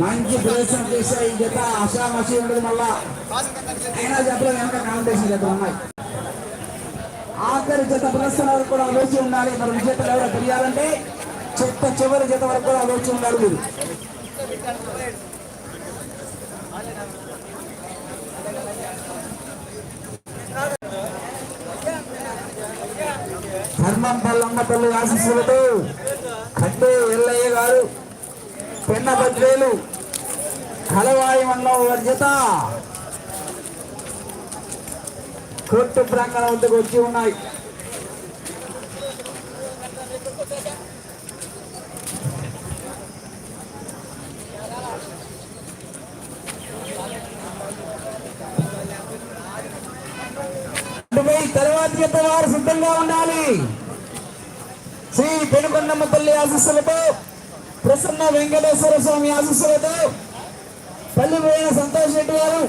మంచి ప్రదర్శన చేశాయి జత ఆశామాషి ఉండదు మళ్ళా. అయినా జతలు వెనక కాంపిటీషన్ జతలు ఉన్నాయి. ఆఖరి జత ప్రదర్శన వరకు కూడా వేచి ఉండాలి. మరి విజేతలు ఎవరో తెలియాలంటే చెత్త చివరి జత వరకు కూడా వేచి ఉండాలి మీరు. ధర్మం పల్లమ్మ తల్లి ఆశీస్సులతో కట్టే ఎల్లయ్య గారు. పెన్న బద్వేలు కలవాయి మండలం వారి జత. కోర్టు ప్రాంగణం వద్దకు వచ్చి ఉన్నాయి. అటుపై జత వారు సిద్ధంగా ఉండాలి. శ్రీ పెనుకొండమ్మ తల్లి ఆశీస్సులతో ప్రసన్న వెంకటేశ్వర స్వామి ఆశీస్సులతో పల్లిపోయిన సంతోష్ రెడ్డి గారు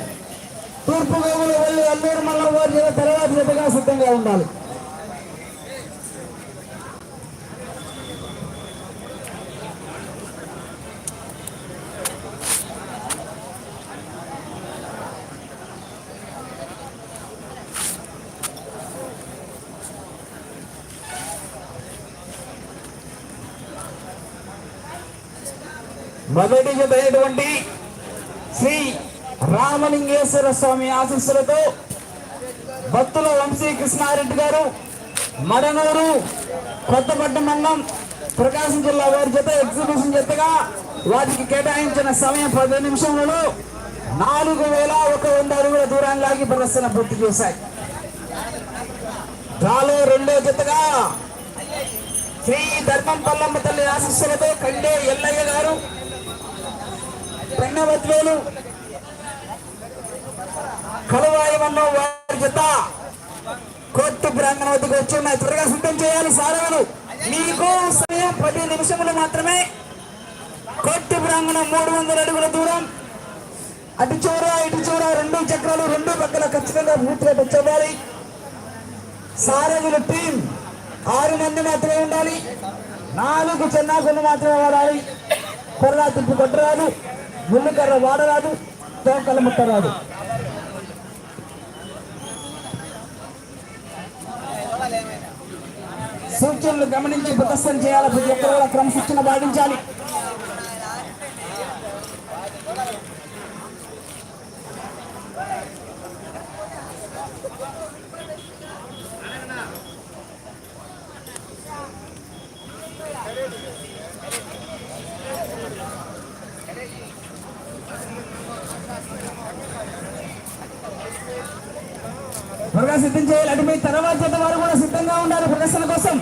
తూర్పు గోగులు వెళ్ళి అల్లూరు మల్లవారి జిల్లా తెరవాత జతగా సిద్ధంగా ఉండాలి. మొదటి జత అయినటువంటి శ్రీ రామలింగేశ్వర స్వామి ఆశీస్సులతో భక్తుల వంశీ కృష్ణారెడ్డి గారు మడనూరు కొత్తపట్నం మండలం ప్రకాశం జిల్లా వారి జత ఎగ్జిబిషన్ జతగా వాటికి కేటాయించిన సమయం పది నిమిషంలో నాలుగు వేల ఒక వంద అడుగుల దూరాన్ని లాగి ప్రదర్శన పూర్తి చేశాయి. డ్రాలో రెండో జతగా శ్రీ ధర్మం పల్లమ్మ తల్లి ఆశీస్సులతో కండే ఎల్లయ్య గారు పెన్నవద్వేలు కలవాయి వారి జత. కోర్టు ప్రాంగణం వద్దకు వచ్చి ఉన్నాయి త్వరగా సిద్ధం చేయాలి సారవులు. మీకు సమయం పది నిమిషములు మాత్రమే. కోర్టు ప్రాంగణం మూడు వందల అడుగుల దూరం. అటు చూర ఇటు చూర రెండు చక్రాలు రెండు పక్కల ఖచ్చితంగా పూర్తిగా టచ్ సారథుల టీం ఆరు మంది మాత్రమే ఉండాలి. నాలుగు చెన్నాకులు మాత్రమే వాడాలి. కొర్రా తిప్పి కొట్టరాదు. ముళ్ళుకర్ర వాడరాదు తోకలు ముట్టరాదు సూచనలు గమనించి ప్రదర్శన చేయాలి ప్రతి ఒక్కరు క్రమశిక్షణ పాటించాలి త్వరగా సిద్ధం చేయాలి అటు మీ తర్వాత జత వారు కూడా సిద్ధంగా ఉండాలి ప్రదర్శన కోసం.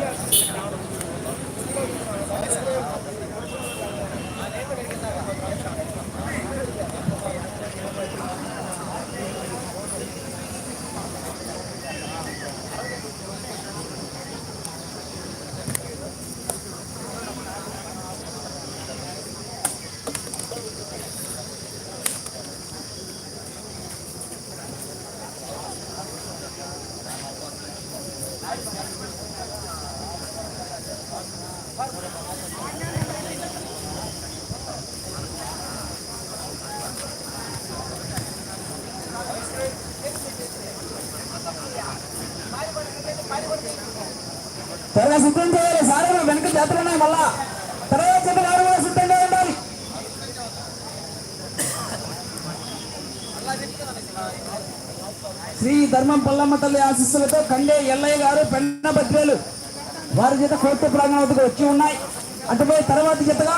త్వరగా సిద్ధం చేయాలి. సారే వెనక జాతర మళ్ళా. తర్వాత జత వారు కూడా సిద్ధంగా ఉండాలి శ్రీ ధర్మం పల్లమ్మ తల్లి ఆశీస్సులతో కండే ఎల్లయ్య గారు పెన్న బద్వేలు వారి చేత కోర్టు ప్రాంగణం వద్దకు వచ్చి ఉన్నాయి. అటుపై తర్వాత జతగా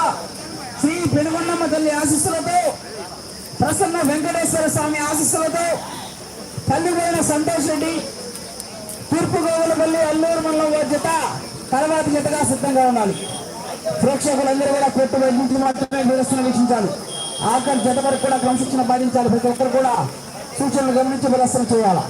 శ్రీ పెనుగొండమ్మ తల్లి ఆశీస్సులతో ప్రసన్న వెంకటేశ్వర స్వామి ఆశీస్సులతో తల్లిపోయిన సంతోష్ రెడ్డి తూర్పు గోవులపల్లి అల్లూరు మండలం బాధ్యత తర్వాత జతగా సిద్ధంగా ఉండాలి. ప్రేక్షకులందరూ కూడా పెట్టు వైద్యులు మాత్రమే నిరసన వీక్షించాలి. ఆఖరి జత వరకు కూడా క్రమశిక్షణ పాటించాలి. ప్రతి ఒక్కరు కూడా సూచనలు గమనించి నిరసన చేయాలి.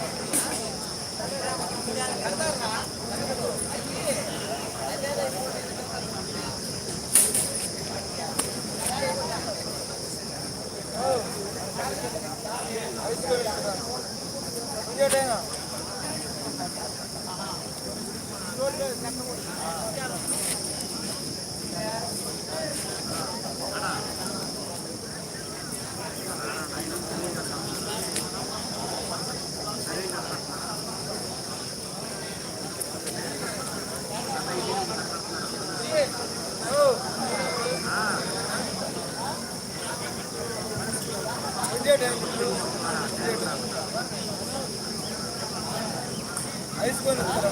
거는.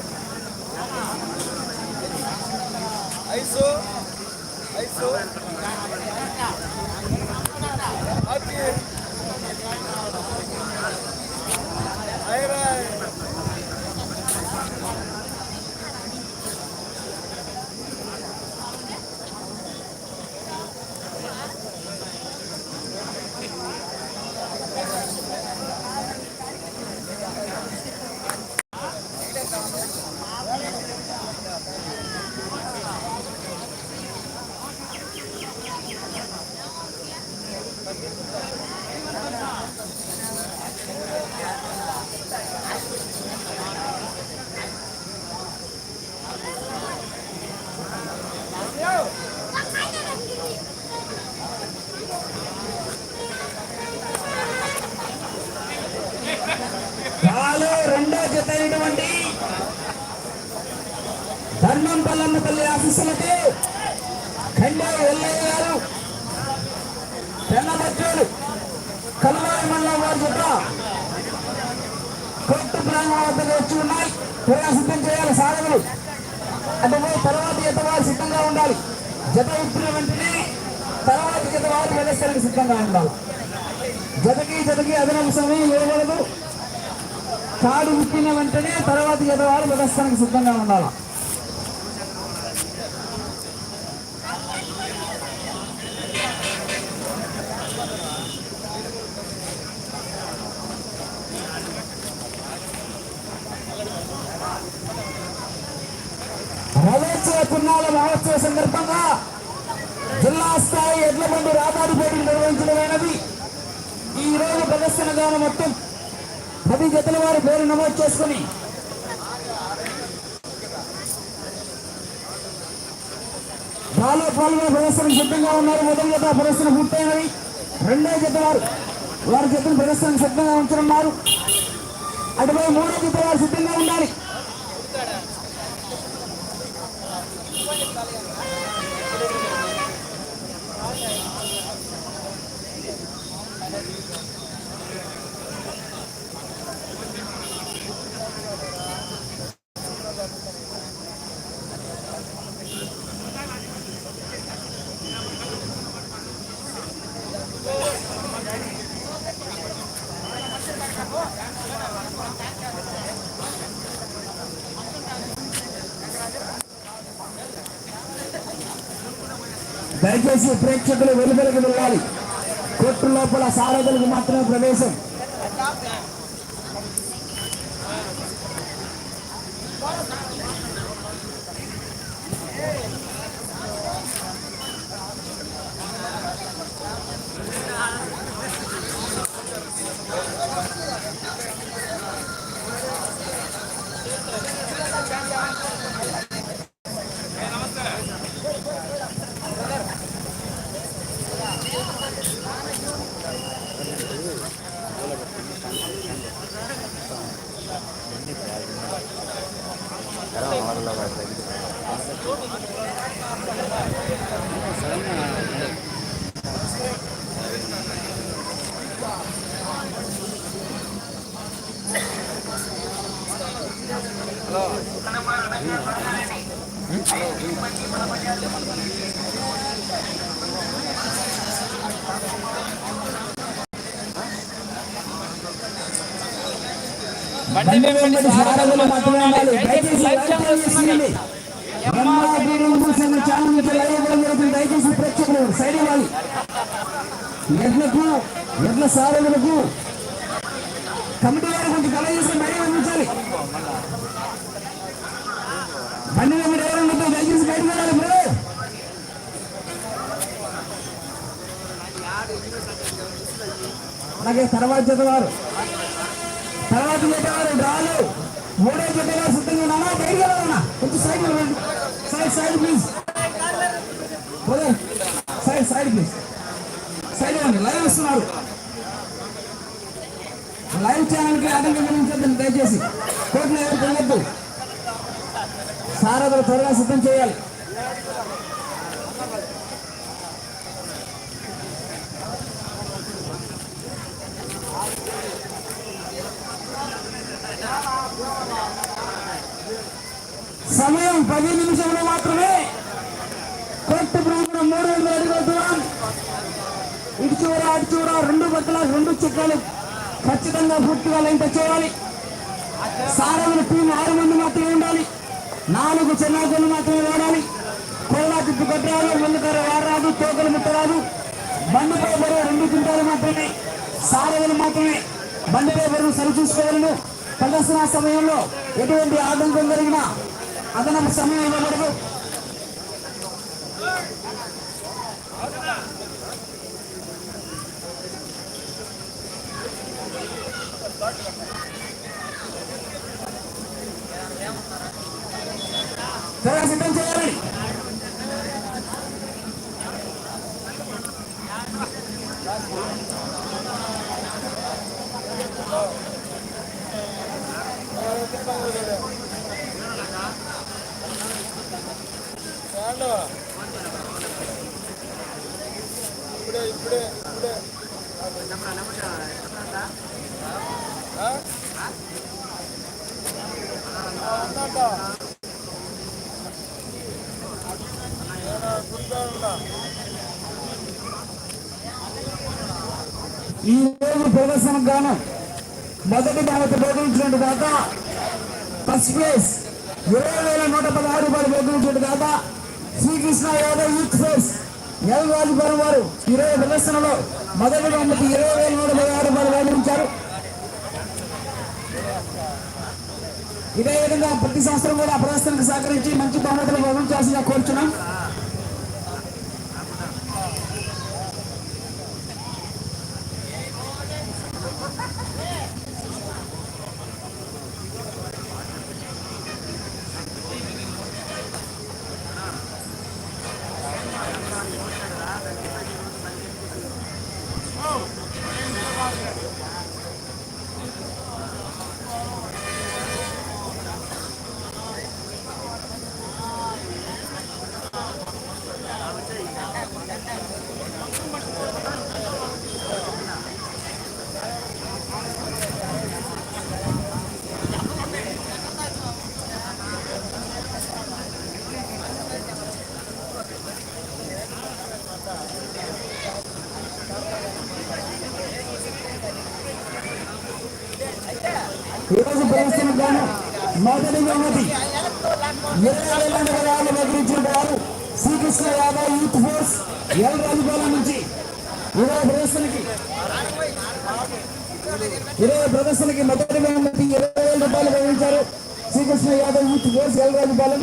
అంటే తర్వాత జత వారు సిద్ధంగా ఉండాలి? జత ఇప్పిన వెంటనే తర్వాత జత వారు వెళ్ళేసరికి సిద్ధంగా ఉండాలి. జతకి జతకి అదనపు సమయం ఇవ్వకూడదు. కాడు ఉప్పిన వెంటనే తర్వాత ఎదవారు ప్రదర్శనకు సిద్ధంగా ఉండాలి. మహోత్సవ సందర్భంగా జిల్లా స్థాయి ఎడ్ల బండి రాబాడు పోటీలు నిర్వహించడమైనది ఈ రోజు ప్రదర్శనగా మొత్తం పది జతల వారి పేరు నమోదు చేసుకుని బాలో పాల్గొనే ప్రదర్శన సిద్ధంగా ఉన్నారు. మొదటి జత ప్రదర్శన పూర్తయినవి రెండో జత వారు వారి జతను ప్రదర్శన సిద్ధంగా ఉంచనున్నారు. అటుపై మూడో జత వారు సిద్ధంగా ఉండాలి. సారథులు ప్రేక్షకులు వెళ్ళాలి కొట్టు లోపల సారథులకు మాత్రమే ప్రవేశం బండి వెంబడి సారథులు మాత్రమే ఉండాలి దయచేసి లైవ్ చేయండి. బ్రహ్మాగిరి సంఘ ఛానల్ నుంచి లైవ్ ఇవ్వడం జరుగుతుంది దయచేసి ప్రేక్షకులు సైడ్ ఇవ్వాలి ఎడ్లకు ఎడ్ల సారథులకు కమిటీ వారు కొంచెం కళ చేసి బయట పంపించాలి బండి వెంబడి ఎవరు ఉండదు దయచేసి బయటకు వెళ్ళాలి బ్రో అలాగే తర్వాత చదవారు తర్వాత చెప్పేవారు డ్రాలు. మూడో చెప్పేవారు సిద్ధంగా ఉన్నామా బయటికి వెళ్ళాలన్నా కొంచెం side side side please brother side side please side ఇవ్వండి లైవ్ ఇస్తున్నారు లైవ్ ఛానల్కి ఆటంకం కలిగించద్దండి దయచేసి కోర్టులో ఎవరు తెలియద్దు సారథులు త్వరగా సిద్ధం చేయాలి. సమయం పది నిమిషంలో మాత్రమే. కొట్టు ప్రాంతం మూడు వందల అడుగుల దూరం. ఇటు చూర అటు చూర రెండు పక్కల రెండు చక్రాలు ఖచ్చితంగా పూర్తిగా లెంట చేయాలి. సారథుల టీం ఆరు మంది మాత్రమే ఉండాలి. నాలుగు చిన్నాకులు మాత్రమే వాడాలి. కోలా తిప్పు కొట్టరాదు ముందుకర వాడరాదు తోకలు ముట్టరాదు. బండిపై బరువు రెండు క్వింటాలు మాత్రమే సారవులు మాత్రమే. బండిపై బరువు సరిచూసుకోవాలను. ప్రదర్శన సమయంలో ఎటువంటి ఆటంకం జరిగినా అదనపు సమయం ఇవ్వబడదు త్వరగా సిద్ధం చేయాలి చాలు ఇప్పుడే ఇప్పుడే ఇప్పుడే ఆ? ఆ, ఉందంట. ఈ రోజు ప్రదర్శనకు గాను మొదటి భారత బోధించినట్టు కాక ఫస్ట్ ప్లేస్ ఇరవై వేల నూట పదహారు రూపాయలు బోధించినట్టు కాక Srikrishna Yadav youth force L Rajupuram వారు ఇరవై ప్రదర్శనలో మొదటి బహుమతి ఇరవై వేల నూట పదహారు రూపాయలు బోధించారు. ఇదే విధంగా ప్రతి సంవత్సరం కూడా ప్రదర్శనకు సహకరించి మంచి బహుమతులు బోధించాల్సిందిగా కోరుచున్నాం ఈరోజు ప్రదర్శనకు గాను మొదటి బహుమతి ఇరవై వేల నగరాలు బెదిరించిన వారు Srikrishna Yadav youth force L Rajupalem నుంచి ఇరవై ప్రదర్శనకి ఇరవై ప్రదర్శనకి మొదటి బహుమతి ఇరవై వేల రూపాయలు గమనించారు శ్రీకృష్ణ యాదవ్ యూత్ గోల్స్ ఎల్రాజు బాలం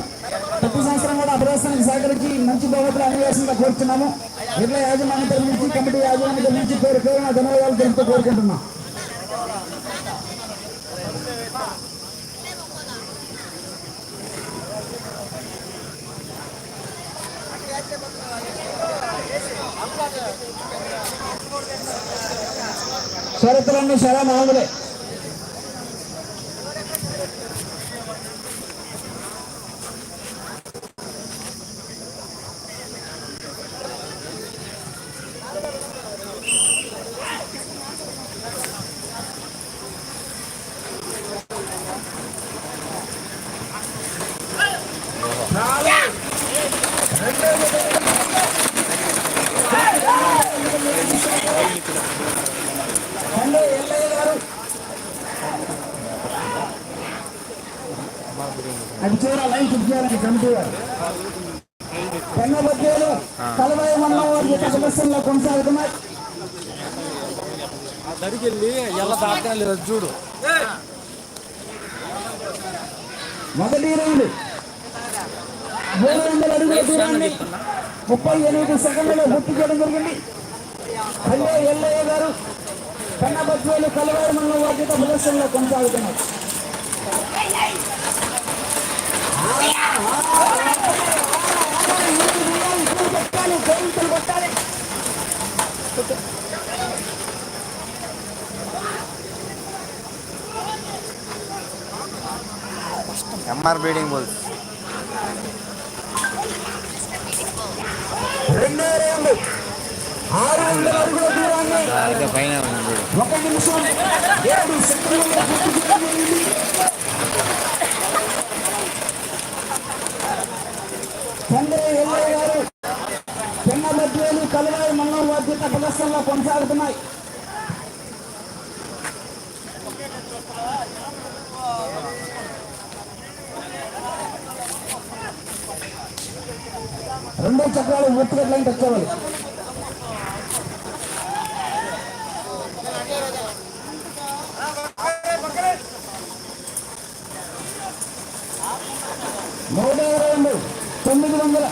ప్రతి సంవత్సరం కూడా ఆ ప్రదర్శనకి సహకరించి మంచి బహుమతులు అందజేసిందిగా కోరుతున్నాము ఇరవై యాజమాన్యం నుంచి కమిటీ యాజమాన్యం నుంచి పేరు పేరున ధన్యవాదాలు తెలుపుతూ కోరుకుంటున్నాం. షరతులన్నీ సరే మామూలే హలో ఎల్లయ్య గారు అది చూడ చేయాలండి కమిటీ వారు. పెన్న బద్దేలు కలవాయి మండలం వారి యొక్క సమస్యల్లో కొనసాగుతున్నాయి. చూడు. మొదటి రౌండ్ మూడు వందల అడుగుల దూరాన్ని ముప్పై ఎనిమిది సెకండ్లలో పూర్తి చేయడం జరిగింది. హలో ఎల్లయ్య గారు పెన్న బద్దేలు కలవాయి మండలం వారి ప్రదర్శనలో కొనసాగుతున్నాయి కొట్టాలి గోవింతలు కొట్టాలి ఎంఆర్ బ్రీడింగ్ బుల్స్ పైన ఒక నిమిషం. ఏడు సెకండ్లలో పూర్తి చేయడం జరిగింది కలువాయి మండలం బాధ్యత ప్రదర్శనలో కొనసాగుతున్నాయి. రెండో చక్రాలు పూర్తిగా లైన్ తెచ్చేవాళ్ళు. నూట ఇరవై రెండు తొమ్మిది వందల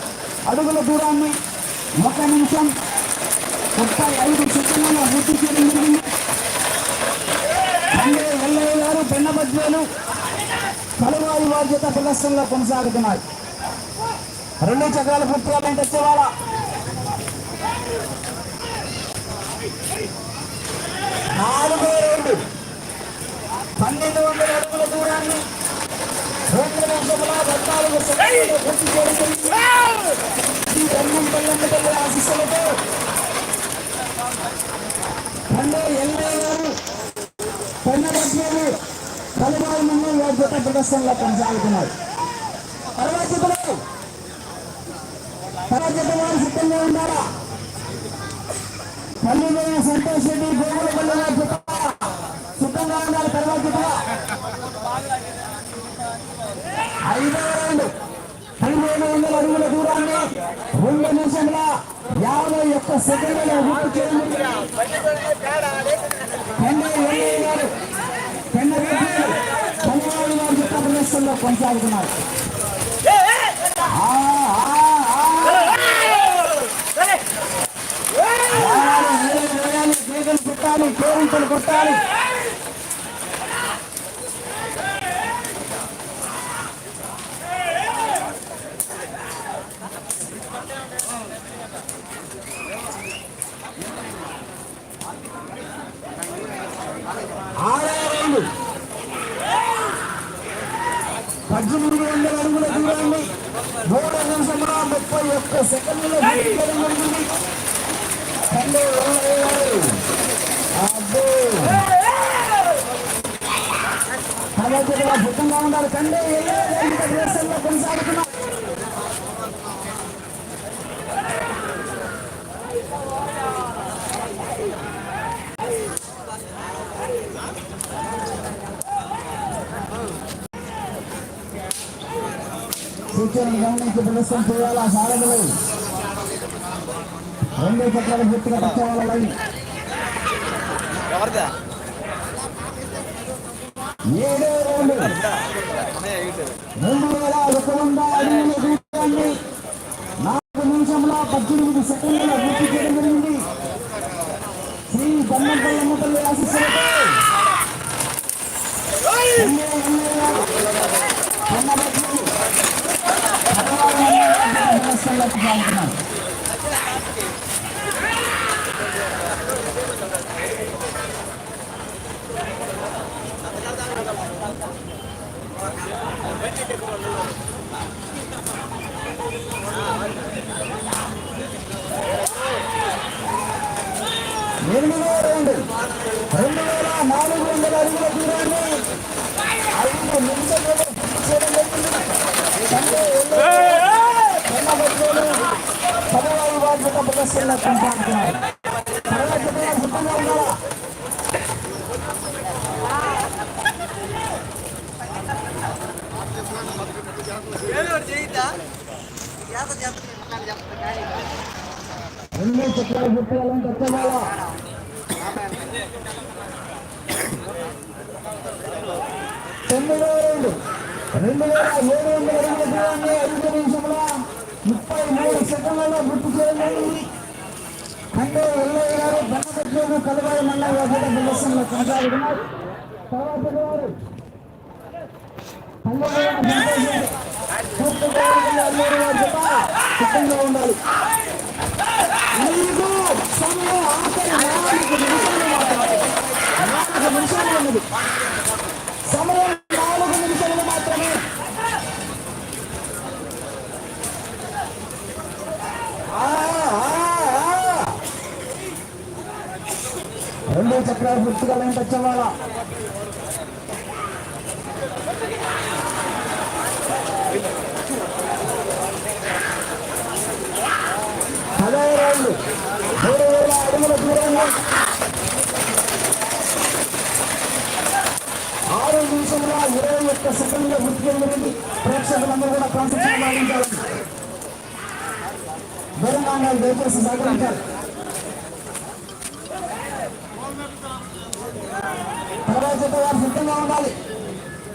అడుగుల దూరాన్ని ఒక నిమిషం ముప్పై ఐదు సెకండ్ల పూర్తి చేయడం జరిగింది. అంటే ఎల్లయ్య గారు బెన్నబద్వేలు కలువాయి బాధ్యత ప్రదర్శనలో కొనసాగుతున్నాయి. రెండు చక్రాల పూర్తిగా లైన్ తెచ్చేవాళ్ళ నాలుగు రెండు పన్నెండు వందల అడుగుల దూరాన్ని రెండు నిమిషముల పద్నాలుగు సెకండ్లలో పూర్తి చేయడం జరిగింది. బ్రహ్మం పల్లెమ్మ తల్లి ఆశీస్సులతో పండే ఎల్ఐ గారు పెన్నబద్వేలు కలువాయి మంది బాధ్యత ప్రదర్శనలో కొనసాగుతున్నారు. తర్వాత తర్వాత వారు సిద్ధంగా ఉన్నారా? పల్లిపోయిన సంతోష్ రెడ్డి గోగులపల్లి వారి జత సిద్ధంగా ఉన్నారు తర్వాత ఐదవ రౌండ్ వందల అడుగుల దూరాన్ని రెండు నిమిషంల యాభై ఒక్క సెకండ్లలో పూర్తి చేయడం పెండ ఎల్లయ్య గారు పెండ ప్రదర్శనలో కొనసాగుతున్నారు ఆ, కొట్టాలి ఆరో రౌండ్ పద్దెనిమిది వందల అడుగుల దూరాన్ని మూడు నిమిషముల ముప్పై ఒక్క సెకండ్లలో సిద్ధంగా ఉండాలి గమనించి ప్రదర్శన చేయాలా సాధనలు. రెండు చక్రాలు పూర్తిగా పచ్చవాళ్ళ ఏడో రౌండ్. రెండు వేల ఒక వంద అడుగుల దూరాన్ని నాలుగు నిమిషంలో పద్దెనిమిది సెకండ్ల పూర్తి చేయడం జరిగింది. శ్రీ బొమ్మపల్లి అమ్మపల్లి ఆశీస్సులతో భగవాన్ ప్రదర్శనలోకి సాగుతున్నారు ఎనిమిదో రౌండ్ రెండు వేల నాలుగు వందల అడుగుల దూరాన్ని ఐదు నిమిషాలలో పూర్తి చేయడం జరిగింది. సండే ఎన్నో పదవాయి బాధ్యత ప్రదర్శనలో కొనసాగుతున్నారు తర్వాత జతగా సిద్ధంగా ఉన్నారా ఎన్ని చక్రాలు పుట్టాలంటే వచ్చేవాళ్ళ తొమ్మిదో రౌండ్ రెండు వేల ఏడు వందల అడుగుల దూరాన్ని ఐదు నిమిషముల ముప్పై మూడు సెకండ్లలో పూర్తి చేయడం జరిగింది కండే ఎల్లయ్య గారు బన్నపట్లేదు కలవాయి మండల వార్షిక ప్రదర్శనలో కొనసాగుతున్నారు తర్వాత వారు పల్లెటూరు సంతోష్ రెడ్డి. తూర్పు గోదావరి జిల్లా అల్లూరు వారి జత సిద్ధంగా ఉండాలి మీకు సమయం ఆఖరి నాలుగు నిమిషాలు మాత్రమే నాలుగు నిమిషాలు ఉన్నది సమయం నాలుగు నిమిషాలు మాత్రమే ఆ, ఆ, ఆ. రెండో చక్రాలు పూర్తిగా రోజులు మూడు వేల అడుగుల దూరాన్ని ఆరు నిమిషంలో ఇరవై ఒక్క సెకండ్ల వృత్తి జరిగింది ప్రేక్షకులందరూ కూడా కాన్సెప్ట్ పాటించాలి దూరంగా దయచేసి సహకరించాలి తర్వాత వారు సిద్ధంగా ఉండాలి.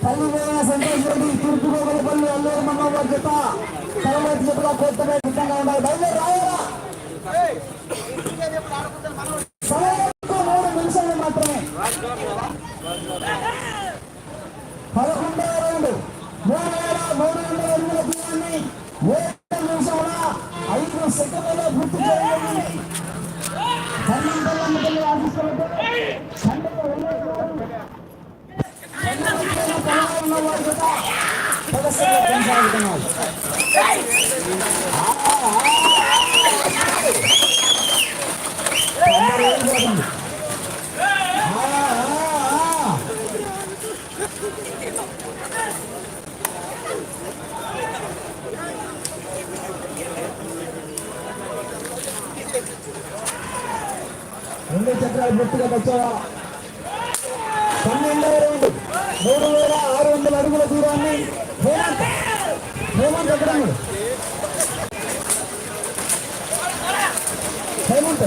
పల్లి వేల సంతోష్ రెడ్డి తూర్పు గోగులపల్లి అల్లూరు మండలం వారి జత తర్వాత జతగా కొత్తపేట సిద్ధంగా ఉండాలి. బయలుదేరి రాయరా? ప్రదర్శనలో కొనసాగుతున్నారు రెండు చక్రాలు పూర్తిగా వచ్చావా పన్నెండు మూడు వేల ఆరు వందల అడుగుల దూరాన్ని హేమంత్ హేమంత్ ఎక్కడన్నాడు హేమంత్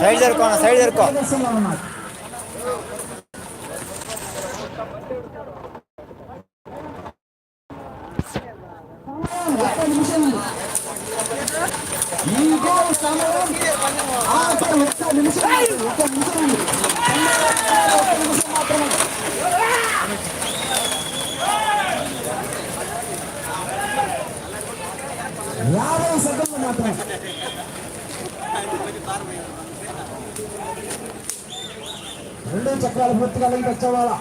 సైడ్ జరుకో సైడ్ జరుకో. ప్రదర్శనలో ఉన్నారు. సమయం ఒక్క నిమిషం ఉంది. ఇంకో సమయం ఆఖరి ఒక్క నిమిషం ఉంది. ఒక్క నిమిషం ఉంది. ఒక్క నిమిషం మాత్రమే యాభై సెకండ్లు మాత్రమే రెండు చక్రాలు పూర్తిగా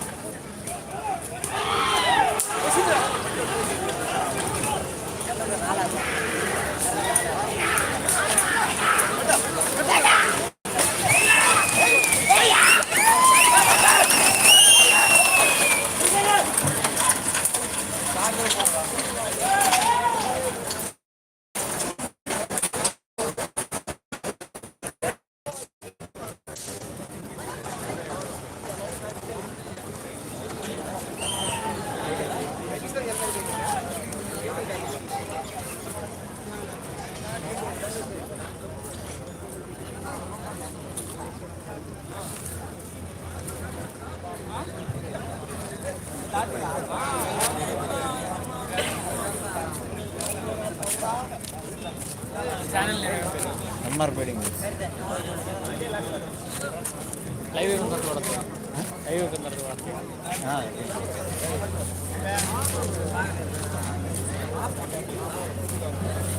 எம்ஆர் பேடிங் லைவ் இவங்க தொடக்கம் லைவ் இவங்க தொடக்கம் ஆ Thank you.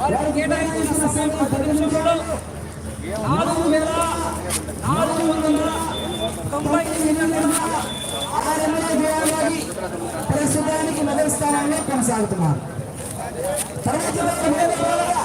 వారికి కేటాయించిన సమయం పది నిమిషంలో నాలుగు వేల నాలుగు వందల తొంభై ఎనిమిది ఆరు ప్రస్తుతానికి మొదటి స్థానాన్ని కొనసాగుతున్నారు. తర్వాత